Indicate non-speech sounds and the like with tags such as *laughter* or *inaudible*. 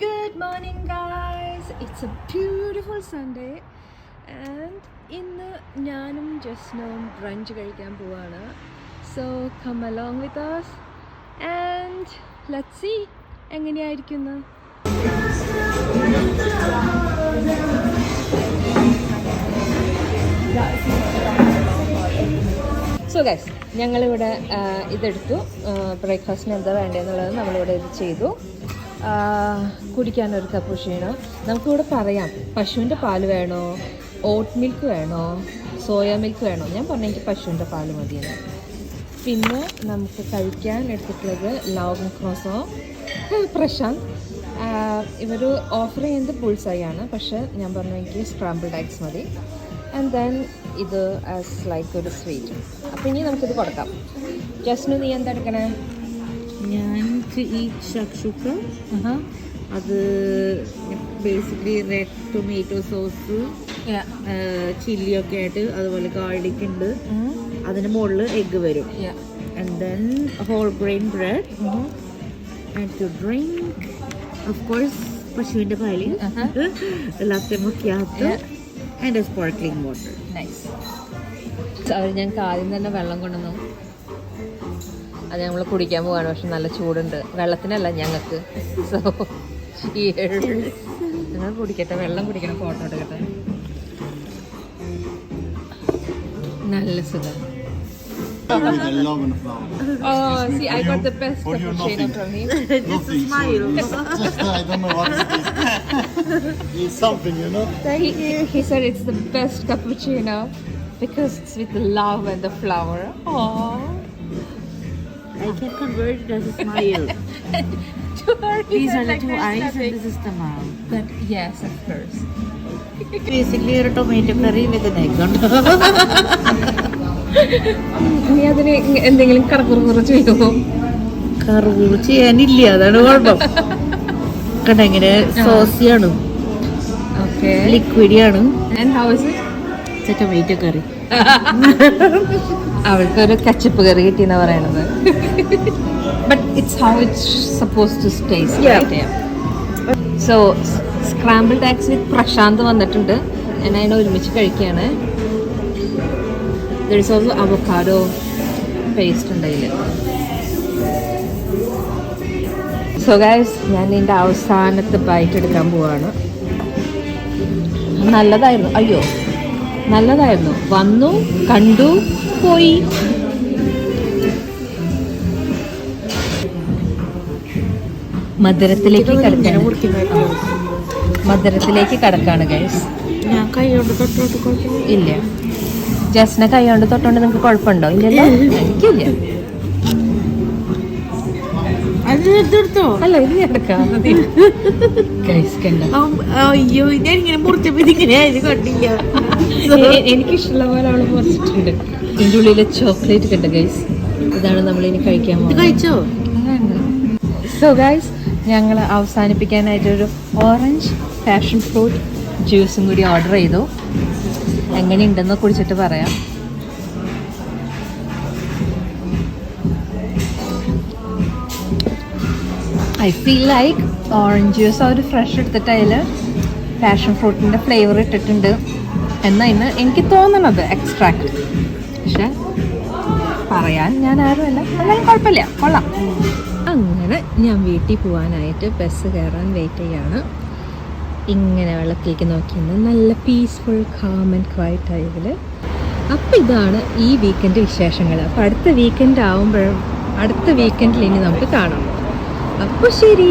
Good morning, guys. It's a beautiful Sunday. And ഇന്ന് ഞാനും ജസ്നവും ബ്രഞ്ച് കഴിക്കാൻ പോവാണ്. So come along with us. And let see എങ്ങനെയായിരിക്കുന്നു? So guys ഞങ്ങളിവിടെ ഇതെടുത്തു. ബ്രേക്ക്ഫാസ്റ്റിന് എന്താ വേണ്ടതെന്നുള്ളത് നമ്മളിവിടെ ഇത് ചെയ്തു. ആ, കുടിക്കാനൊരു കപ്പുഷീനോ നമുക്കിവിടെ പറയാം. പശുവിന്റെ പാൽ വേണോ? ഓട്ട് മിൽക്ക് വേണോ? സോയ മിൽക്ക് വേണോ? ഞാൻ പറഞ്ഞു എനിക്ക് പശുവിന്റെ പാൽ മതിയെന്ന്. പിന്നെ നമുക്ക് കഴിക്കാൻ എടുത്തിട്ടുള്ളത് ലോങ് ക്രോസോ പ്രശാന്ത്. ഇവർ ഓഫർ ചെയ്യുന്നത് ബുൾസായി ആണ്. പക്ഷേ ഞാൻ പറഞ്ഞു എനിക്ക് സ്ക്രാമ്പിൾഡ് എഗ്സ് മതി. ആൻഡ് ദെൻ ഇത് ആസ് ലൈക്ക് ഒരു സ്വീറ്റ് അപ്പോൾ ഇനി നമുക്കിത് കൊടുക്കാം. ജസ്റ്റിന് നീ എന്താ എടുക്കണേ? ഞാൻ ഈ ഷക്ഷുക്ക അത് ബേസിക്കലി റെഡ് ടൊമാറ്റോ സോസ് ചില്ലിയൊക്കെ ആയിട്ട് അതുപോലെ ഗാർലിക് ഉണ്ട് അതിന് മുകളിൽ എഗ്ഗ് വരും. And then whole grain bread and to drink of course പശുവിന്റെ പാൽ ലാത്തെ മുക്കിയാത്ത ആൻഡ് സ്പാർക്ലിംഗ് വാട്ടർ നൈസ് അവർ ഞങ്ങൾക്ക് ആദ്യം തന്നെ വെള്ളം കൊണ്ടുവന്നു. അത് ഞങ്ങൾ കുടിക്കാൻ പോവാണ് പക്ഷെ നല്ല ചൂടുണ്ട് വെള്ളത്തിനല്ല ഞങ്ങൾക്ക് സോ ഞങ്ങൾ കുടിക്കട്ടെ വെള്ളം കുടിക്കണം ഫോട്ടോ എടുക്കട്ടെ നല്ല സുഖം. Oh, see, I got the best cappuccino from him. a smile. Just, just, I don't know what it is. it's something, you know. Thank He, you. he said it's the best cappuccino because it's with the love and the flower. Aww. I can convert it as a smile. *laughs* These are the two eyes and this. is the mouth. But yes, of course. Basically ഒരു tomato curry with ഉണ്ട് നീ അതിന് എന്തെങ്കിലും കറക്കുറ ചെയ്യുമോ കറുകുറു ചെയ്യാനില്ല അതാണ് കുഴപ്പം. കണ്ട ഇങ്ങനെ സോസിയാണ് okay ലിക്വിഡിയാണ് and how is it tomato curry അവൾക്കൊരു കച്ചപ്പ് കറി കിട്ടിയെന്നാ പറയണത്. But it's how it's supposed to taste so scrambled eggs with Prashant വന്നിട്ടുണ്ട്. ഞാൻ അതിനെ ഒരുമിച്ച് കഴിക്കുകയാണ്. There is also avocado paste ഉണ്ട് അതിൽ സോ ഗൈസ് ഞാൻ ഇതിന്റെ അവസാനത്തെ ബൈറ്റ് എടുക്കാൻ പോവാണ്. നല്ലതായിരുന്നു. അയ്യോ. നല്ലതായിരുന്നു. വന്നു കണ്ടു പോയി. മധുരത്തിലേക്ക് കടക്കാണ്. മധുരത്തിലേക്ക് കടക്കാണ് ഗൈസ് ഇല്ല. ജസ്റ്റിനെ കൈ കൊണ്ട് തൊട്ടോണ്ട് നിങ്ങൾക്ക് കുഴപ്പമുണ്ടോ? ഇല്ലല്ലോ? എനിക്കില്ല. അല്ല ഇത് എടുക്കാം. *laughs* അയ്യോ ഞാൻ ഇങ്ങനെ മുറിച്ചപ്പോ ഇതിങ്ങനെ കണ്ടില്ല. *laughs* എനിക്ക് ഇഷ്ടമുള്ള പോലെ അവൾ മുറിച്ചിട്ടുണ്ട് ഇതിന്റെ ഉള്ളിലെ ചോക്ലേറ്റ് കണ്ട ഗൈസ് ഇതാണ് നമ്മൾ ഇനി കഴിക്കാൻ കഴിച്ചോ? സോ ഗൈസ് ഞങ്ങൾ അവസാനിപ്പിക്കാനായിട്ടൊരു ഓറഞ്ച് പാഷൻ ഫ്രൂട്ട് ജ്യൂസും കൂടി ഓർഡർ ചെയ്തു. എങ്ങനെയുണ്ടെന്ന് കുടിച്ചിട്ട് പറയാം. I feel like orange juice our fresh എടുത്തിട്ട് അതിൽ പാഷൻ ഫ്രൂട്ടിന്റെ ഫ്ലേവർ ഇട്ടിട്ടുണ്ട്. എന്നാ ഇന്ന് എനിക്ക് തോന്നണത് എക്സ്ട്രാക്ട് പക്ഷെ പറയാൻ ഞാൻ ആരുമല്ല. എന്നാലും കുഴപ്പമില്ല. കൊള്ളാം. അങ്ങനെ ഞാൻ വീട്ടിൽ പോകാനായിട്ട് ബസ് കയറാൻ വെയിറ്റ് ചെയ്യാണ്. ഇങ്ങനെ വെള്ളത്തിലേക്ക് നോക്കിയിരുന്നു നല്ല പീസ്ഫുൾ കാം ആൻഡ് ക്വയറ്റ് ആയതിൽ അപ്പം ഇതാണ് ഈ വീക്കെൻഡ് വിശേഷങ്ങൾ. അപ്പോൾ അടുത്ത വീക്കെൻഡ് ആവുമ്പോഴും അടുത്ത വീക്കെൻഡിൽ ഇനി നമുക്ക് കാണാം. അപ്പോൾ ശരി.